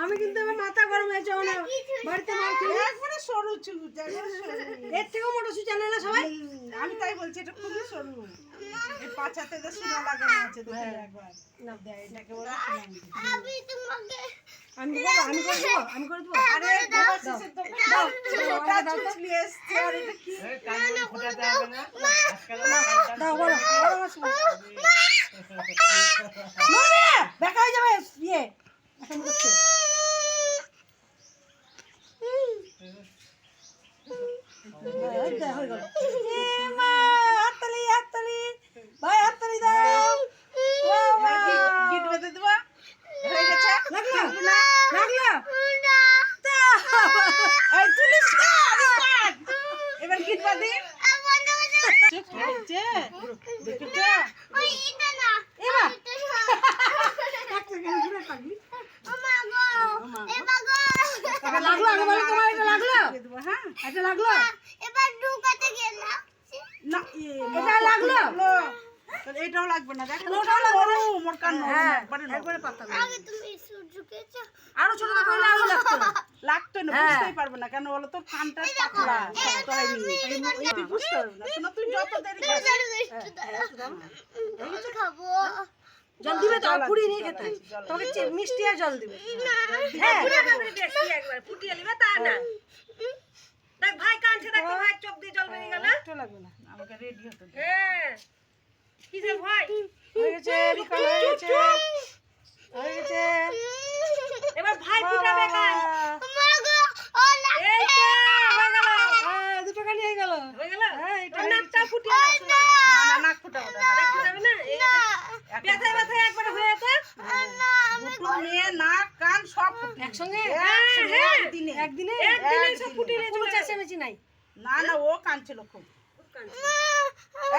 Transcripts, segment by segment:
আমি কিন্তু আমার মাথা গরম হয়েছে না বাড়িতে একবারে সরু এর থেকেও মোটা সুচ আনে না সবাই আমি তাই বলছি এটা খুবই সরু এই পাছাতে তো সোনা লাগানো আছে দেখে একবার না দেয় এটাকে বলে সোনা মুখী। আমি আমি করে দেবো আমি করে দেবো আরে বাবা শেষের দোকান এটা চুচলি এসছে আর এটা কি দাও বলো বলো আমার সময়। নড়বি হয়ে যাবে ইয়ে হয়ে। এবার কি বাহ। গিট বেঁধে দেবো হয়ে গেছে লাগল? লাগল? তা। এই তুলিস না আরে কাট। এবার গিট বাঁধি চুপ হয়েছে দেখেছ এবার। একটা কেন ঘুরে থাকলি? এটা লাগল? আগে বলো তোমার এটা লাগল? হ্যাঁ এটা লাগল? না এ, এটা লাগল? এটাও লাগবে না। দেখ ওটাও লাগবে না? ওর কান হ্যাঁ। একবারে পাতা আরও ছোট ছোট হলে লাগতো। লাগতো না হ্যাঁ। বুঝতেই পারবে না। কেন বলো তো কানটা পাতলা। শক্ত হয়নি তুই বুঝতে পারবে না তুই যত দেরি খাব। জল দিবে তো পুরি নিয়ে খেতে চে- মিষ্টি আর জল দিবে। হ্যাঁ। একবার ফুটিয়ে নিবে তা না। দেখ ভাই কানছে দেখ তো ভাই চোখ দিয়ে জল বেরিয়ে গেল একটু লাগবে না আমাকে রেডি হতে হ্যাঁ। কি রে ভাই হয়ে গেছে বিকাল হয়ে গেছে। হয়ে গেছে। এবার ভাই ফুটাবে কান হয়ে গেল। হ্যাঁ দুটো কানি হয়ে গেল। হয়ে গেল? হ্যাঁ এটা নাকটা ফুটিয়ে না নাক ফুটাবো না ফুটাবে না এই ব্যথা ব্যথা একবার হয়ে যেত দুটো মেয়ে নাক কান সব ফুটে একসঙ্গে? একসঙ্গে হ্যাঁ, একদিনে। একদিনে? একদিনে সব। ফুটিয়ে কোনো চেঁচামেচি নাই। না না ও কাঁদছিল খুব।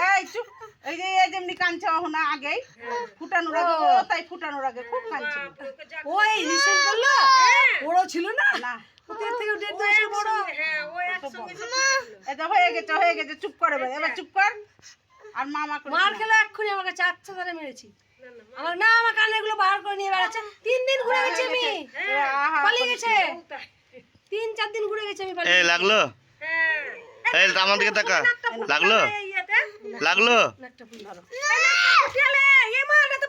এই চুপ। এই যে যেমনি কাঁদছে না আগেই ফুটানোর আগে ও। তাই ফুটানোর আগে খুব কাঁদছিল। রিসেন্ট করল? বড় ছিল না? না। ওদের থেকে দেড় দু বড়? হ্যাঁ ওই একসঙ্গে এটা হয়ে গেছে হয়ে গেছে চুপ করে এবার এবার চুপ কর। আর মামা করে মার খেলে এক্ষুনি আমাকে চারটা ধরে মেরেছি। আমার না আমার কানে গুলো বার করে নিয়ে বেড়াচ্ছে তিন দিন ঘুরে গেছি আমি পালিয়ে গেছে তিন চার দিন ঘুরে গেছি আমি এই লাগল এই আমার দিকে তাকা লাগল লাগল নাকটা ফুল ধরো নাকটা ফুটিয়ালে এ মা এটা তো